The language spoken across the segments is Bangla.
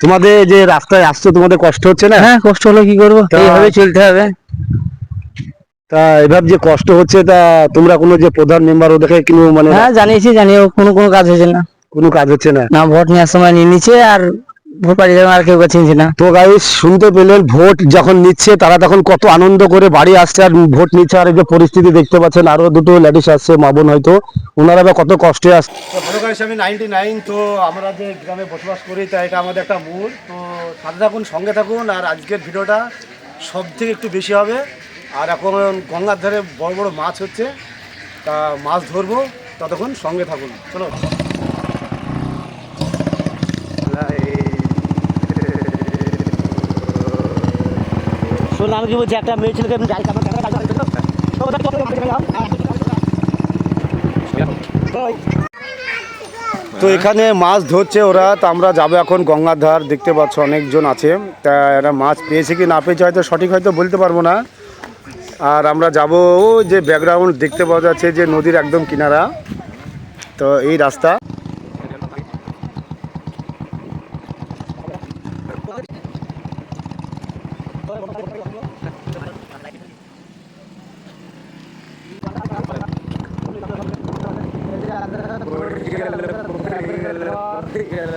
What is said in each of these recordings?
তোমাদের যে রাস্তায় আসছো তোমাদের কষ্ট হচ্ছে না? হ্যাঁ কষ্ট হলে কি করব? এইভাবে চলতে হবে। তা এভাবে যে কষ্ট হচ্ছে তা তোমরা কোনো যে প্রধান মেম্বার ওদেরকে কোনো মানে হ্যাঁ জানিয়েছি জানিয়ে কোনো কোনো কাজ হয়েছে না। কোনো কাজ হচ্ছে না? না ভোট নেওয়ার সময় নিয়ে নিচ্ছে আর ভোট পাঠিয়ে আর কেউ চিনছে না। তো গাইস শুনতে পেলেন ভোট যখন নিচ্ছে তারা তখন কত আনন্দ করে বাড়ি আসছে আর ভোট নিচ্ছে আর এই যে পরিস্থিতি দেখতে পাচ্ছেন আরও দুটো লেডিস আসছে মা বোন হয়তো। ওনারা বা কত কষ্টে আসছে আমি নাইনটি নাইন তো আমরা যে গ্রামে বসবাস করি তা এটা আমাদের একটা মূল। তো সাথে থাকুন সঙ্গে থাকুন আর আজকের ভিডিওটা সব থেকে একটু বেশি হবে। আর এখন গঙ্গার ধারে বড় বড় মাছ হচ্ছে তা মাছ ধরবো ততক্ষণ সঙ্গে থাকুন। চলো। আমি কি বলছি একটা মেয়ে ছেলেকে আমি তো এখানে মাছ ধরছে ওরা তো আমরা যাব এখন গঙ্গার ধার দেখতে পাচ্ছ অনেকজন আছে। তা এরা মাছ পেয়েছে কি না পেয়েছে হয়তো সঠিক হয়তো বলতে পারব না। আর আমরা যাব যে ব্যাকগ্রাউন্ড দেখতে পাওয়া যাচ্ছে যে নদীর একদম কিনারা। তো এই রাস্তা। গেল পড়ে গেল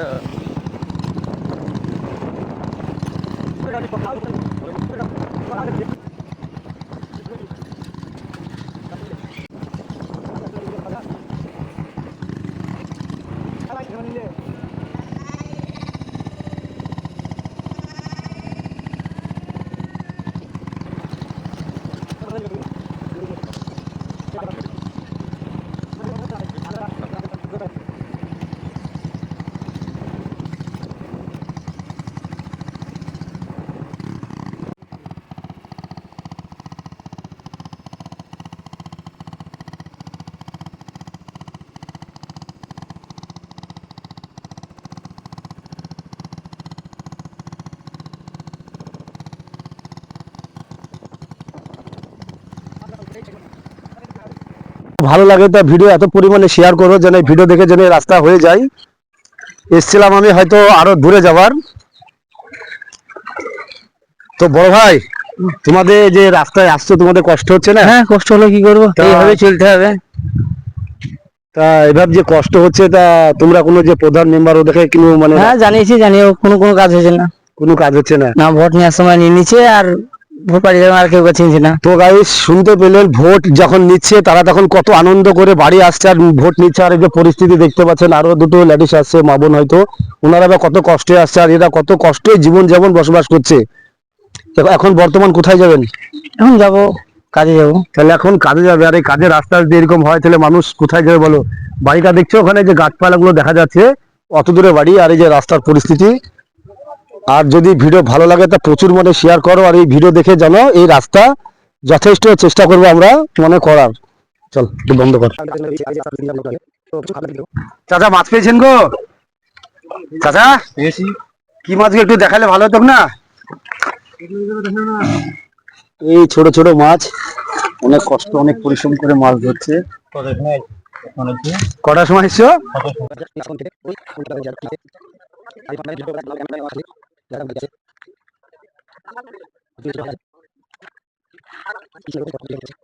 Yeah. ভালো লাগে তা ভিডিও এত পরিমাণে শেয়ার করো যেন এই ভিডিও দেখে যেন রাস্তা হয়ে যায়। এসছিলাম আমি হয়তো আরও দূরে যাবার তো বড় ভাই তোমাদের যে রাস্তায় আসছো তোমাদের কষ্ট হচ্ছে না? হ্যাঁ কষ্ট হলে কি করব? এইভাবে চলতে হবে। তা এভাবে যে কষ্ট হচ্ছে তা তোমরা কোনো যে প্রধান মেম্বার ওদেরকে কোনো মানে হ্যাঁ জানিয়েছি জানিয়েও কোনো কোনো কাজ হয়েছে না। কোনো কাজ হচ্ছে না? না ভোট নেওয়ার সময় নিয়ে নিচ্ছে আর ভোট পাঠিয়ে দেবে আর কেউ চিনছে না। তো গাইস শুনতে পেলেন ভোট যখন নিচ্ছে তারা তখন কত আনন্দ করে বাড়ি আসছে আর ভোট নিচ্ছে। আর এই যে পরিস্থিতি দেখতে পাচ্ছেন আরও দুটো লেডিস আসছে মা বোন হয়তো। ওনারা বা কত কষ্টে আসছে আর এরা কত কষ্টে জীবন যেমন বসবাস করছে। এখন বর্তমান কোথায় যাবেন? এখন যাব কাজে যাব। তাহলে এখন কাজে যাবে আর এই কাজের রাস্তা যদি এরকম হয় তাহলে মানুষ কোথায় যাবে বলো? বাড়িটা দেখছ ওখানে যে গাছপালাগুলো দেখা যাচ্ছে অত দূরে বাড়ি আর এই যে রাস্তার পরিস্থিতি। আর যদি ভিডিও ভালো লাগে, তা প্রচুর মানে শেয়ার করো, আর এই ভিডিও দেখে জানো এই রাস্তা যথেষ্ট চেষ্টা করব আমরা মানে করার। চল বন্ধ কর। চাচা, মাছ পেয়েছেন গো? চাচা, কি মাছ একটু দেখালে ভালো হতো না? এই ছোট ছোট মাছ, অনেক কষ্ট, অনেক পরিশ্রম করে মাছ ধরছে। কটার সময় এসছো? dalam baca Thank you.